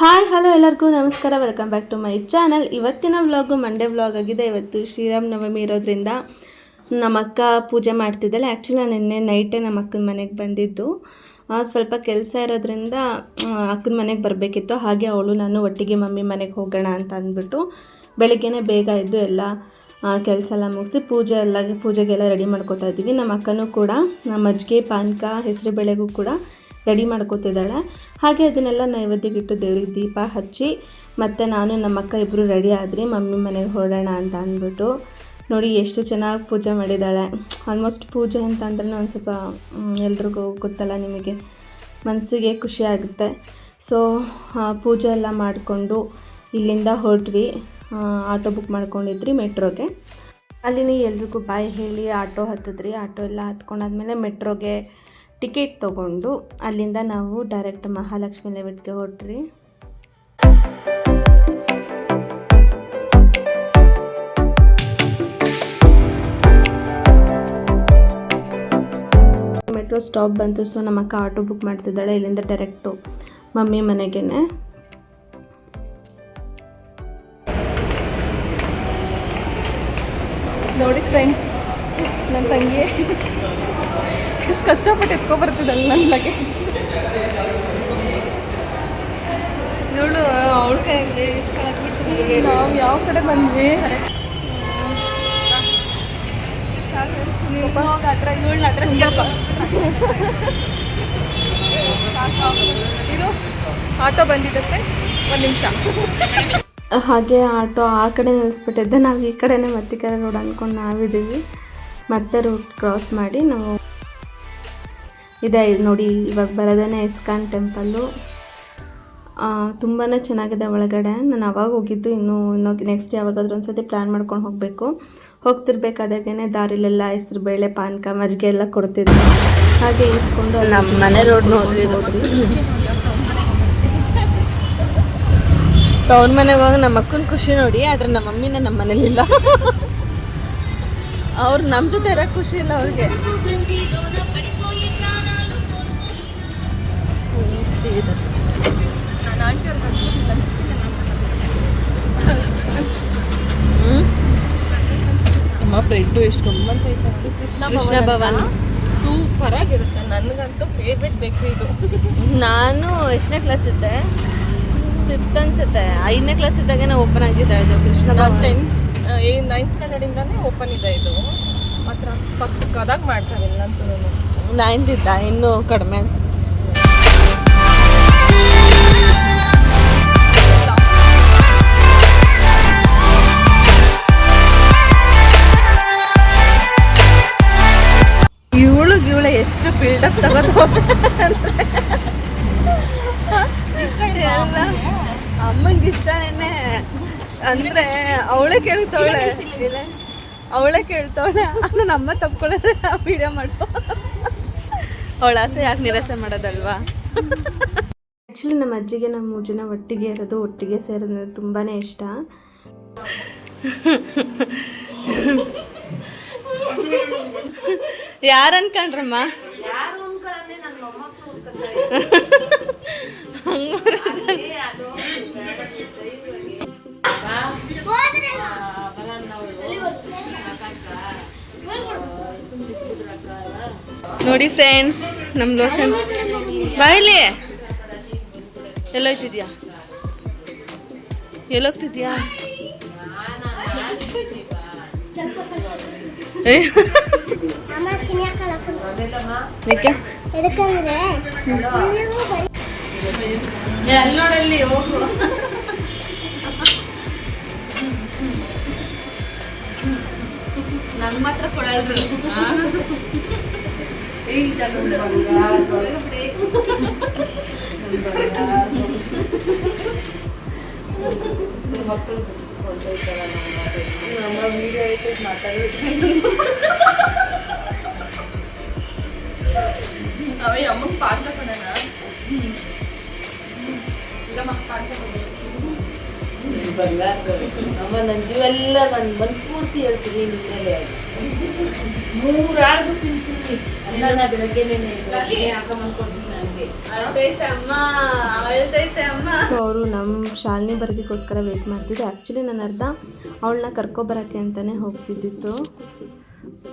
Hi, hello ಎಲ್ಲರಿಗೂ ನಮಸ್ಕಾರ. Welcome back to my channel ಇವತ್ತಿನ ವ್ಲಾಗು ಮಂಡೇ ವ್ಲಾಗ್ ಆಗಿದೆ. ಇವತ್ತು ಶ್ರೀರಾಮ್ ನವಮಿ ಇರೋದ್ರಿಂದ ನಮ್ಮ ಅಕ್ಕ ಪೂಜೆ ಮಾಡ್ತಿದ್ದಲ್ಲ ಆ್ಯಕ್ಚುಲಿ ನಾನು ನಿನ್ನೆ ನೈಟೇ ನಮ್ಮ ಅಕ್ಕನ ಮನೆಗೆ ಬಂದಿದ್ದು. ಸ್ವಲ್ಪ ಕೆಲಸ ಇರೋದ್ರಿಂದ ಅಕ್ಕನ ಮನೆಗೆ ಬರಬೇಕಿತ್ತು. ಹಾಗೆ ಅವಳು ನಾನು ಒಟ್ಟಿಗೆ ಮಮ್ಮಿ ಮನೆಗೆ ಹೋಗೋಣ ಅಂತ ಅಂದ್ಬಿಟ್ಟು ಬೆಳಿಗ್ಗೆನೇ ಬೇಗ ಎದ್ದು ಎಲ್ಲ ಕೆಲಸ ಎಲ್ಲ ಮುಗಿಸಿ ಪೂಜೆ ಎಲ್ಲ, ಪೂಜೆಗೆಲ್ಲ ರೆಡಿ ಮಾಡ್ಕೋತಾ ಇದ್ದೀವಿ. ನಮ್ಮ ಅಕ್ಕನೂ ಕೂಡ, ನಮ್ಮ ಮಜ್ಜಿಗೆ ಪಾನಕ, ಹೆಸರು ಬೇಳೆಗೂ ಕೂಡ ರೆಡಿ ಮಾಡ್ಕೋತಿದ್ದಾಳೆ. ಹಾಗೆ ಅದನ್ನೆಲ್ಲ ನೈವೇದ್ಯಕ್ಕಿಟ್ಟು ದೇವ್ರಿಗೆ ದೀಪ ಹಚ್ಚಿ, ಮತ್ತು ನಾನು ನಮ್ಮ ಅಕ್ಕ ಇಬ್ಬರು ರೆಡಿ ಆದ್ರಿ, ಮಮ್ಮಿ ಮನೆಗೆ ಹೊರಡೋಣ ಅಂತ ಅಂದ್ಬಿಟ್ಟು ನೋಡಿ ಎಷ್ಟು ಚೆನ್ನಾಗಿ ಪೂಜೆ ಮಾಡಿದ್ದಾಳೆ. ಆಲ್ಮೋಸ್ಟ್ ಪೂಜೆ ಅಂತ ಅಂದ್ರೆ ಒಂದು ಸ್ವಲ್ಪ ಎಲ್ರಿಗೂ ಗೊತ್ತಲ್ಲ ನಿಮಗೆ ಮನಸ್ಸಿಗೆ ಖುಷಿ ಆಗುತ್ತೆ. ಸೊ ಪೂಜೆ ಎಲ್ಲ ಮಾಡಿಕೊಂಡು ಇಲ್ಲಿಂದ ಹೊರಟ್ವಿ. ಆಟೋ ಬುಕ್ ಮಾಡ್ಕೊಂಡಿದ್ರಿ ಮೆಟ್ರೋಗೆ. ಅಲ್ಲಿ ಎಲ್ರಿಗೂ ಬಾಯ್ ಹೇಳಿ ಆಟೋ ಹತ್ತಿದ್ರಿ. ಆಟೋ ಎಲ್ಲ ಹತ್ಕೊಂಡಾದ್ಮೇಲೆ ಮೆಟ್ರೋಗೆ ಟಿಕೆಟ್ ತೊಗೊಂಡು ಅಲ್ಲಿಂದ ನಾವು ಡೈರೆಕ್ಟ್ ಮಹಾಲಕ್ಷ್ಮಿ ಲೆವೆಟ್ಗೆ ಹೊರಟ್ರಿ. ಮೆಟ್ರೋ ಸ್ಟಾಪ್ ಬಂತು ಸೊ ನಮ್ಮ ಅಕ್ಕ ಆಟೋ ಬುಕ್ ಮಾಡ್ತಿದ್ದಾಳೆ, ಇಲ್ಲಿಂದ ಡೈರೆಕ್ಟು ಮಮ್ಮಿ ಮನೆಗೇನೆ. ನೋಡಿ ಫ್ರೆಂಡ್ಸ್ ನನ್ನ ತಂಗಿ. ಎಷ್ಟು ಕಷ್ಟಪಟ್ಟು ಎತ್ಕೊಬರ್ತದಲ್ಲ ನನ್ನ ಲಗೇಜ್ ನೋಡು ಅವಳ ನಾವು ಯಾವ ಕಡೆ ಬಂದ್ವಿ? ಇದು ಆಟೋ ಬಂದಿದೆ ಫ್ರೆಂಡ್ಸ್ ಒಂದು ನಿಮಿಷ. ಹಾಗೆ ಆಟೋ ಆ ಕಡೆ ನಿಲ್ಲಿಸ್ಬಿಟ್ಟಿದ್ದೆ. ನಾವು ಈ ಕಡೆನೇ ಮತ್ತಿಕೆರೆ ರೋಡ್ ಅಂದ್ಕೊಂಡು ನಾವಿದ್ದೀವಿ. ಮತ್ತೆ ರೂಟ್ ಕ್ರಾಸ್ ಮಾಡಿ ನಾವು ಇದೆ ನೋಡಿ ಇವಾಗ ಬರೋದೇನೆ ಇಸ್ಕಾನ್ ಟೆಂಪಲ್ಲು. ತುಂಬಾ ಚೆನ್ನಾಗಿದೆ ಒಳಗಡೆ. ನಾನು ಅವಾಗ ಹೋಗಿದ್ದು ಇನ್ನೂ ಇನ್ನೂ ನೆಕ್ಸ್ಟ್ ಯಾವಾಗಾದ್ರೂ ಒಂದ್ಸತಿ ಪ್ಲ್ಯಾನ್ ಮಾಡ್ಕೊಂಡು ಹೋಗಬೇಕು. ಹೋಗ್ತಿರ್ಬೇಕಾದಾಗೇ ದಾರಿಲೆಲ್ಲ ಹೆಸರು ಬೇಳೆ ಪಾನಕ ಮಜ್ಜಿಗೆ ಎಲ್ಲ ಕೊಡ್ತಿದ್ರು. ಹಾಗೆ ಇಸ್ಕೊಂಡು ನಮ್ಮ ಮನೆ ರೋಡ್ ನೋಡ್ರಿ ಅವ್ರ ಮನೆಗೆ ಹೋಗಿ ನಮ್ಮ ಅಕ್ಕನ ಖುಷಿ ನೋಡಿ ಆದ್ರೆ ನಮ್ಮ ಮಮ್ಮಿನ ನಮ್ಮ ಮನೇಲಿಲ್ಲ ಅವ್ರು ನಮ್ಮ ಜೊತೆ ಇರೋ ಖುಷಿ ಇಲ್ಲ ಅವ್ರಿಗೆ. ನಮ್ಮ ಬ್ರೆಡ್ಡು ಎಷ್ಟು ಗಮ್ಮತ್ತೈತೆ ಕೃಷ್ಣ ಕೃಷ್ಣ ಭವನ ಸೂಪರ್ ಆಗಿರುತ್ತೆ ನನಗಂತೂ ಫೇವ್ರೆಟ್ ಬೇಕು ಇದು. ನಾನು ಎಷ್ಟನೇ ಕ್ಲಾಸ್ ಇದ್ದೆ? ಫಿಫ್ತ್ ಅನ್ಸುತ್ತೆ. ಐದನೇ ಕ್ಲಾಸ್ ಇದ್ದಾಗೇನೆ ಓಪನ್ ಆಗಿದೆ ಇದು ಕೃಷ್ಣ ನಾನು ಟೆನ್ತ್ ನೈನ್ತ್ ಸ್ಟ್ಯಾಂಡರ್ಡಿಂದಾನೇ ಓಪನ್ ಇದೆ ಇದು. ಮಾತ್ರ ಸಕ್ಕದಾಗಿ ಮಾಡ್ತಾರೆ ಎಲ್ಲಂತೂ ನೈನ್ತ್ ಇದ್ದ ಇನ್ನೂ ಕಡಿಮೆ ಅನ್ಸುತ್ತೆ. ಇವಳು ಇವಳು ಎಷ್ಟು ಬಿಲ್ಡಪ್ ತಗೋದು ಎಲ್ಲ ಅಮ್ಮಂಗೆ ಇಷ್ಟನೇ ಅಂದ್ರೆ ಅವಳೇ ಕೇಳ್ತಾವಳೆ. ಅವಳೇ ಕೇಳ್ತಾವಳೆ. ನನ್ನ ಅಮ್ಮ ತಪ್ಕೊಳ್ಳೋದ್ರೆ ವಿಡಿಯೋ ಮಾಡ್ಕೊ ಅವಳ ಆಸೆ ಯಾಕೆ ನಿರಾಸೆ ಮಾಡೋದಲ್ವಾ? ಆ್ಯಕ್ಚುಲಿ ನಮ್ಮ ಅಜ್ಜಿಗೆ ನಮ್ಮ ಮೂರು ಜನ ಒಟ್ಟಿಗೆ ಇರೋದು ಒಟ್ಟಿಗೆ ಸೇರೋದು ತುಂಬಾ ಇಷ್ಟ. ಯಾರು ಅನ್ಕೊಂಡ್ರಮ್ಮ? ನೋಡಿ ಫ್ರೆಂಡ್ಸ್ ನಮ್ಮ ಲೋಷನ್ ಬಾಯಿಲಿ ಎಲ್ಲೋಯ್ತಿದ್ಯಾ? ಎಲ್ಲೋಗ್ತಿದ್ಯಾ? ಏ, ಅಮ್ಮ ಚಿನಿ ಹಾಕಲ್ಲ ಯಾಕೆ ಎದಕ್ಕಂದ್ರೆ ಎಲ್ಲೋಡಲ್ಲಿ ಹೋಗು ನಂಗೆ ಮಾತ್ರ ಕೊಡಲ್ರು ಏಯ್ ಜಾಗ ನಮ್ಮ ವಿಡಿಯೋ ಐತೆ ಮಾತಾಡ್ಬೇಕು ಅವ ಅಮ್ಮಂಗೆ ಪಾಕ ಕೊಡೋಣ. ಅಮ್ಮ ನನ್ನ ಜೀವೆಲ್ಲ ನಾನು ಮನ್ಪೂರ್ತಿ ಪೂರ್ತಿ ಹೇಳ್ತೀನಿ ನಿಮ್ಮ ಮೇಲೆ ಮೂರು ಆಳ್ಗೂ ತಿನ್ಸಿದ್ವಿ ಅನ್ನ ಬೆಳಗ್ಗೆನೇ ಮಾಡ್ಕೊಡ್ತೀನಿ ನನಗೆ ಸೊ ಅವರು ನಮ್ಮ ಶಾಲಿನಿ ಬರೋದಕ್ಕೋಸ್ಕರ ವೆಯ್ಟ್ ಮಾಡ್ತಿದ್ದೆ ಆ್ಯಕ್ಚುಲಿ ನಾನು ಅರ್ಧ ಅವಳನ್ನ ಕರ್ಕೊಬರೋಕ್ಕೆ ಅಂತಲೇ ಹೋಗ್ತಿದ್ದಿತ್ತು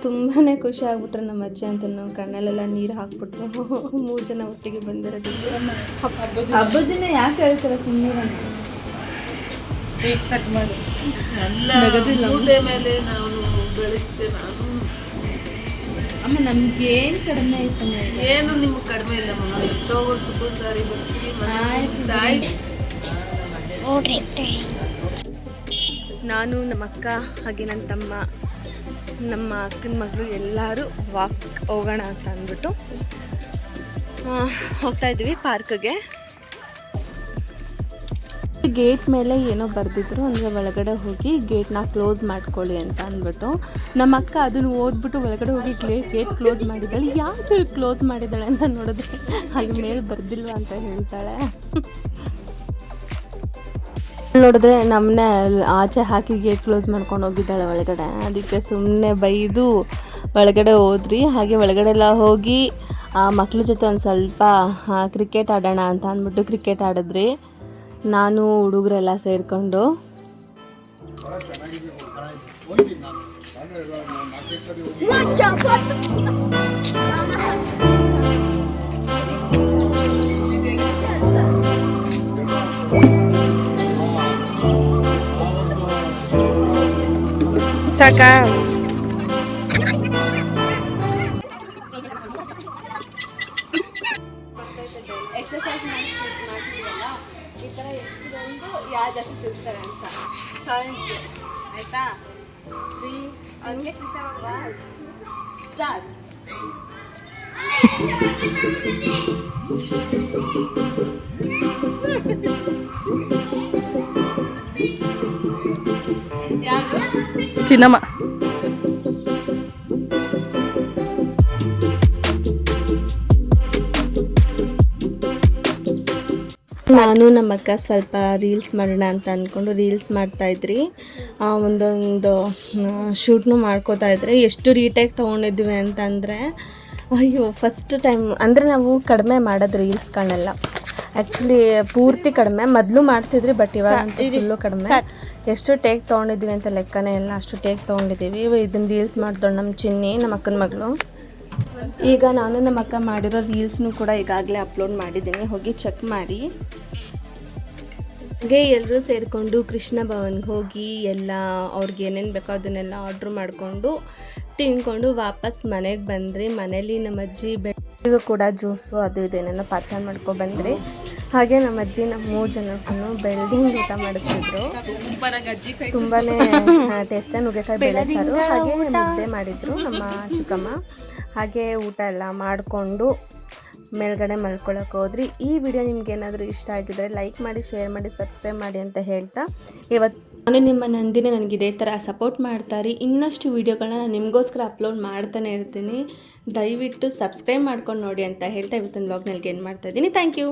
ತುಂಬಾ ಖುಷಿ ಆಗ್ಬಿಟ್ರೆ ನಮ್ಮ ಅಜ್ಜಿ ಅಂತ ನಾವು ಕಣ್ಣಲ್ಲೆಲ್ಲ ನೀರು ಹಾಕ್ಬಿಟ್ರು. ಮೂರು ಜನ ಒಟ್ಟಿಗೆ ಬಂದಿರೋದು. ಹಬ್ಬದ ದಿನ ಯಾಕೆ ಹೇಳ್ತಾರೆ ಸುಮ್ಮನೆ ಮೂಟೆ ಮೇಲೆ ನಾವು ಬೆಳೆಸ್ತೇವೆ ನಾನು. ಅಮ್ಮ ನಮ್ಗೆ ಏನು ಕಡಿಮೆ ಆಯ್ತು ಏನು ನಿಮ್ಗೆ ಕಡಿಮೆ ಇಲ್ಲ ಮಮ್ಮ? ಎಷ್ಟೋವರು ಸುಖದಾರಿ ಬರ್ತೀವಿ ನಾನು ನಮ್ಮ ಅಕ್ಕ ಹಾಗೆ ನನ್ನ ತಮ್ಮ ನಮ್ಮ ಅಕ್ಕನ ಮಗಳು ಎಲ್ಲರೂ ವಾಕ್ ಹೋಗೋಣ ಅಂತ ಅಂದ್ಬಿಟ್ಟು ಆ, ಹೋಗ್ತಾ ಇದ್ವಿ ಪಾರ್ಕ್ಗೆ ಗೇಟ್ ಮೇಲೆ ಏನೋ ಬರೆದಿದ್ರು, ಅಂದರೆ ಒಳಗಡೆ ಹೋಗಿ ಗೇಟ್ನ ಕ್ಲೋಸ್ ಮಾಡ್ಕೊಳ್ಳಿ ಅಂತ ಅಂದ್ಬಿಟ್ಟು. ನಮ್ಮ ಅಕ್ಕ ಅದನ್ನು ಓದ್ಬಿಟ್ಟು ಒಳಗಡೆ ಹೋಗಿ ಗೇಟ್ ಗೇಟ್ ಕ್ಲೋಸ್ ಮಾಡಿದ್ದಾಳೆ. ಯಾಕೆ ಕ್ಲೋಸ್ ಮಾಡಿದ್ದಾಳೆ ಅಂತ ನೋಡಿದ್ರೆ ಅಲ್ಲಿ ಮೇಲೆ ಬರ್ದಿಲ್ವಾ ಅಂತ ಹೇಳ್ತಾಳೆ. ನೋಡಿದ್ರೆ ನಮ್ಮನ್ನೇ ಆಚೆ ಹಾಕಿ ಗೇಟ್ ಕ್ಲೋಸ್ ಮಾಡ್ಕೊಂಡು ಹೋಗಿದ್ದಾಳೆ ಒಳಗಡೆ. ಅದಕ್ಕೆ ಸುಮ್ಮನೆ ಬೈದು ಒಳಗಡೆ ಹೋದ್ರಿ. ಹಾಗೆ ಒಳಗಡೆ ಎಲ್ಲ ಹೋಗಿ ಮಕ್ಳ ಜೊತೆ ಒಂದು ಸ್ವಲ್ಪ ಕ್ರಿಕೆಟ್ ಆಡೋಣ ಅಂತ ಅಂದ್ಬಿಟ್ಟು ಕ್ರಿಕೆಟ್ ಆಡಿದ್ರಿ. ನಾನು ಹುಡುಗರೆಲ್ಲ ಸೇರಿಕೊಂಡು. ಸಾಕಾ? ತಿಳ್ತಾರೆ ಅಂತ. ಚಾಲೆಂಜ್ ಆಯ್ತಾ? ತ್ರೀ ಹಂಗೆ ಸ್ಟಾರ್ಟ್ ಯಾರು? ಚಿನ್ನಮ್ಮ. ನಾನು ನಮ್ಮ ಅಕ್ಕ ಸ್ವಲ್ಪ ರೀಲ್ಸ್ ಮಾಡೋಣ ಅಂತ ಅಂದ್ಕೊಂಡು ರೀಲ್ಸ್ ಮಾಡ್ತಾಯಿದ್ರಿ ಒಂದೊಂದು ಶೂಟ್ನು ಮಾಡ್ಕೋತಾ ಇದ್ರಿ. ಎಷ್ಟು ರೀಟೇಕ್ ತೊಗೊಂಡಿದ್ವಿ ಅಂತಂದರೆ ಅಯ್ಯೋ ಫಸ್ಟ್ ಟೈಮ್ ಅಂದರೆ ನಾವು ಕಡಿಮೆ ಮಾಡೋದು ರೀಲ್ಸ್ಗಳನ್ನೆಲ್ಲ. ಆ್ಯಕ್ಚುಲಿ ಪೂರ್ತಿ ಕಡಿಮೆ. ಮೊದಲು ಮಾಡ್ತಿದ್ರಿ ಬಟ್ ಇವಾಗ ಫುಲ್ಲು ಕಡಿಮೆ. ಎಷ್ಟು ಟೇಕ್ ತೊಗೊಂಡಿದ್ವಿ ಅಂತ ಲೆಕ್ಕನೇ ಇಲ್ಲ. ಅಷ್ಟು ಟೇಕ್ ತೊಗೊಂಡಿದ್ದೀವಿ. ಇದನ್ನು ರೀಲ್ಸ್ ಮಾಡಿದೋಳು ನಮ್ಮ ಚಿನ್ನಿ ನಮ್ಮ ಅಕ್ಕನ ಮಗಳು. ಈಗ ನಾನು ನಮ್ಮ ಅಕ್ಕ ಮಾಡಿರೋ ರೀಲ್ಸ್ನು ಕೂಡ ಈಗಾಗಲೇ ಅಪ್ಲೋಡ್ ಮಾಡಿದ್ದೀನಿ. ಹೋಗಿ ಚೆಕ್ ಮಾಡಿ. ಹಾಗೆ ಎಲ್ಲರೂ ಸೇರಿಕೊಂಡು ಕೃಷ್ಣ ಭವನ್ಗೆ ಹೋಗಿ ಎಲ್ಲ ಅವ್ರಿಗೆ ಏನೇನು ಬೇಕೋ ಅದನ್ನೆಲ್ಲ ಆರ್ಡ್ರ್ ಮಾಡಿಕೊಂಡು ತಿನ್ಕೊಂಡು ವಾಪಸ್ ಮನೆಗೆ ಬಂದ್ರಿ. ಮನೇಲಿ ನಮ್ಮ ಅಜ್ಜಿ ಬೆಳಿಗ್ಗೆ ಕೂಡ ಜ್ಯೂಸು ಅದು ಇದು ಏನೇನೋ ಪಾರ್ಸಲ್ ಮಾಡ್ಕೊ ಬಂದ್ರಿ. ಹಾಗೆ ನಮ್ಮ ಅಜ್ಜಿ ನಮ್ಮ ಮೂರು ಜನಕ್ಕೂ ಬೆಳ್ದಿಂಗ್ ಊಟ ಮಾಡಿಸ್ತಿದ್ರು ತುಂಬಾ ಟೇಸ್ಟಾಗಿ ನುಗ್ಗೆಕಾಯಿ ಬೆಳೆಸಿದ್ರು ಹಾಗೆ ಮುದ್ದೆ ಮಾಡಿದ್ರು ನಮ್ಮ ಚಿಕ್ಕಮ್ಮ. ಹಾಗೆ ಊಟ ಎಲ್ಲ ಮಾಡಿಕೊಂಡು ಮೇಲ್ಗಡೆ ಮಲ್ಕೊಳ್ಳೋಕೆ ಹೋದ್ರಿ. ಈ ವಿಡಿಯೋ ನಿಮ್ಗೆ ಏನಾದರೂ ಇಷ್ಟ ಆಗಿದ್ರೆ ಲೈಕ್ ಮಾಡಿ ಶೇರ್ ಮಾಡಿ ಸಬ್ಸ್ಕ್ರೈಬ್ ಮಾಡಿ ಅಂತ ಹೇಳ್ತಾ ಇವತ್ತು ನಾನು ನಿಮ್ಮ ನಂದಿನಿ. ನನಗೆ ಇದೇ ಥರ ಸಪೋರ್ಟ್ ಮಾಡ್ತಾರೆ. ಇನ್ನಷ್ಟು ವೀಡಿಯೋಗಳನ್ನ ನಾನು ನಿಮಗೋಸ್ಕರ ಅಪ್ಲೋಡ್ ಮಾಡ್ತಾನೆ ಇರ್ತೀನಿ. ದಯವಿಟ್ಟು ಸಬ್ಸ್ಕ್ರೈಬ್ ಮಾಡ್ಕೊಂಡು ನೋಡಿ ಅಂತ ಹೇಳ್ತಾ ಇವತ್ತಿನ ವ್ಲಾಗ್ನಲ್ಲಿ ಏನು ಮಾಡ್ತಾ ಇದ್ದೀನಿ. Thank you